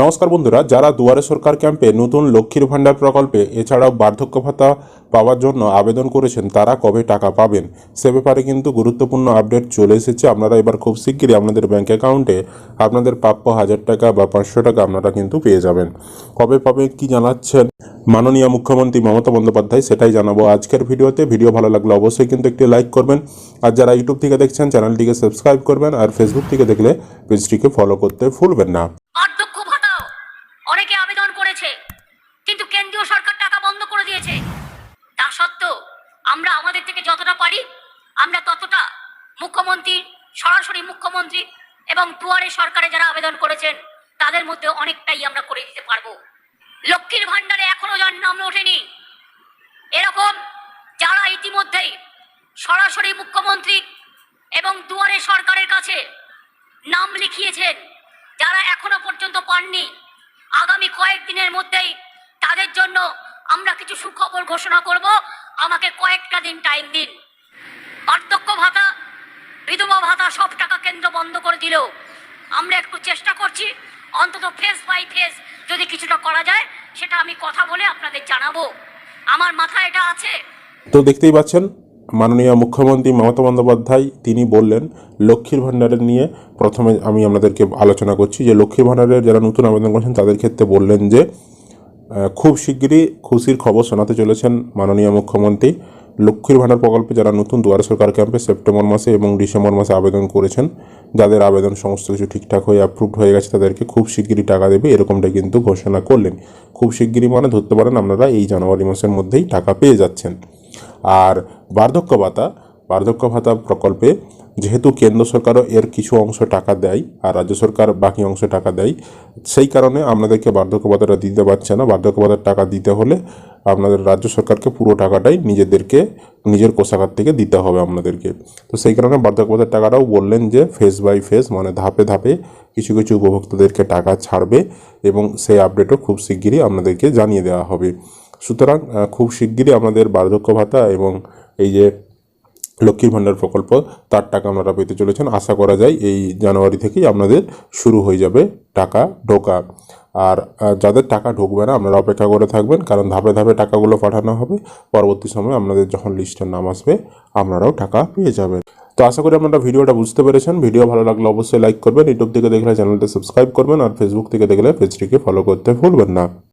নমস্কার বন্ধুরা, যারা দুয়ারে সরকার ক্যাম্পে নতুন লক্ষ্মীর ভাণ্ডার প্রকল্পে এছাড়াও বার্ধক্য ভাতা পাওয়ার জন্য আবেদন করেছেন, তারা কবে টাকা পাবেন? সে ব্যাপারে কিন্তু গুরুত্বপূর্ণ আপডেট চলে এসেছে। আপনারা এবার খুব শিগগিরই আপনাদের ব্যাঙ্ক অ্যাকাউন্টে আপনাদের প্রাপ্য হাজার টাকা বা পাঁচশো টাকা আপনারা কিন্তু পেয়ে যাবেন। কবে পাবেন কি জানাচ্ছেন মাননীয় মুখ্যমন্ত্রী মমতা বন্দ্যোপাধ্যায় সেটাই জানাব আজকের ভিডিওতে। ভিডিও ভালো লাগলে অবশ্যই কিন্তু একটি লাইক করবেন। আর যারা ইউটিউব থেকে দেখছেন, চ্যানেলটিকে সাবস্ক্রাইব করবেন। আর ফেসবুক থেকে দেখলে পেজটিকে ফলো করতে ভুলবেন না। অনেকে আবেদন করেছে। কিন্তু কেন্দ্রীয় সরকার টাকা বন্ধ করে দিয়েছে। তা সত্ত্বেও আমরা আমাদের থেকে যতটা পারি, আমরা ততটা মুখ্যমন্ত্রী, সরাসরি মুখ্যমন্ত্রী এবং দুয়ারে সরকারে যারা আবেদন করেছেন, তাদের মধ্যে অনেকটাই আমরা করে দিতে পারব। লক্ষ্মীর ভাণ্ডারে এখনও যার নাম ওঠেনি। এরকম যারা ইতিমধ্যেই সরাসরি মুখ্যমন্ত্রী এবং দুয়ারে সরকারের কাছে নাম লিখিয়েছেন, যারা এখনও পর্যন্ত পাননি আগামী কয়েকদিনের মধ্যেই তাদের জন্য আমরা কিছু সুখবর ঘোষণা করব। আমাকে কয়েকটা দিন টাইম দিন। বার্ধক্য ভাতা, বিধবা ভাতা সব টাকা কেন্দ্র বন্ধ করে দিল আমরা একটু চেষ্টা করছি, অন্তত ফেস বাই ফেস যদি কিছুটা করা যায়, সেটা আমি কথা বলে আপনাদের জানাব। আমার মাথায় এটা আছে। তো দেখতেই পাচ্ছেন মাননীয় মুখ্যমন্ত্রী মমতা বন্দ্যোপাধ্যায়, তিনি বললেন, লক্ষ্মীর ভাণ্ডারের নিয়ে প্রথমে আমি আপনাদেরকে আলোচনা করছি যে লক্ষ্মীর ভাণ্ডারের যারা নতুন আবেদন করেছেন, তাদের ক্ষেত্রে বললেন যে খুব শিগগিরই খুশির খবর শোনাতে চলেছেন মাননীয় মুখ্যমন্ত্রী। লক্ষ্মীর ভাণ্ডার প্রকল্পে যারা নতুন দুয়ারে সরকার ক্যাম্পে সেপ্টেম্বর মাসে এবং ডিসেম্বর মাসে আবেদন করেছেন, যাদের আবেদন সমস্ত কিছু ঠিকঠাক হয়ে অ্যাপ্রুভড হয়ে গেছে, তাদেরকে খুব শিগগিরই টাকা দেবে এরকমটা কিন্তু ঘোষণা করলেন। খুব শিগগিরই মানে ধরতে পারেন, আপনারা এই জানুয়ারি মাসের মধ্যেই টাকা পেয়ে যাচ্ছেন। আর বার্ধক্য ভাতা বার্ধক্য ভাতা প্রকল্পে যেহেতু কেন্দ্র সরকারও এর কিছু অংশ টাকা দেয় আর রাজ্য সরকার বাকি অংশ টাকা দেয়, সেই কারণে আপনাদেরকে বার্ধক্য ভাতাটা দিতে পারছে না। বার্ধক্য ভাতার টাকা দিতে হলে আপনাদের রাজ্য সরকারকে পুরো টাকাটাই নিজেদেরকে, নিজের কোষাগার থেকে দিতে হবে আপনাদেরকে। তো সেই কারণে বার্ধক্য ভাতার টাকাটাও বললেন যে ফেস বাই ফেস মানে ধাপে ধাপে কিছু কিছু উপভোক্তাদেরকে টাকা ছাড়বে এবং সেই আপডেটও খুব শিগগিরই আপনাদেরকে জানিয়ে দেওয়া হবে। সুতরাং খুব শিগগিরই আমাদের বার্ধক্য ভাতা এবং এই যে লক্ষ্মীর ভাণ্ডার প্রকল্প, তার টাকা আপনারা পেতে চলেছেন। আশা করা যায় এই জানুয়ারি থেকেই আপনাদের শুরু হয়ে যাবে টাকা ঢোকা। আর যাদের টাকা ঢুকবে না, আপনারা অপেক্ষা করে থাকবেন, কারণ ধাপে ধাপে টাকাগুলো পাঠানো হবে। পরবর্তী সময়ে আপনাদের যখন লিস্টের নাম আসবে, আপনারাও টাকা পেয়ে যাবেন। তো আশা করি আপনারা ভিডিওটা বুঝতে পেরেছেন। ভিডিও ভালো লাগলে অবশ্যই লাইক করবেন। ইউটিউব থেকে দেখলে চ্যানেলটা সাবস্ক্রাইব করবেন। আর ফেসবুক থেকে দেখলে পেজটিকে ফলো করতে ভুলবেন না।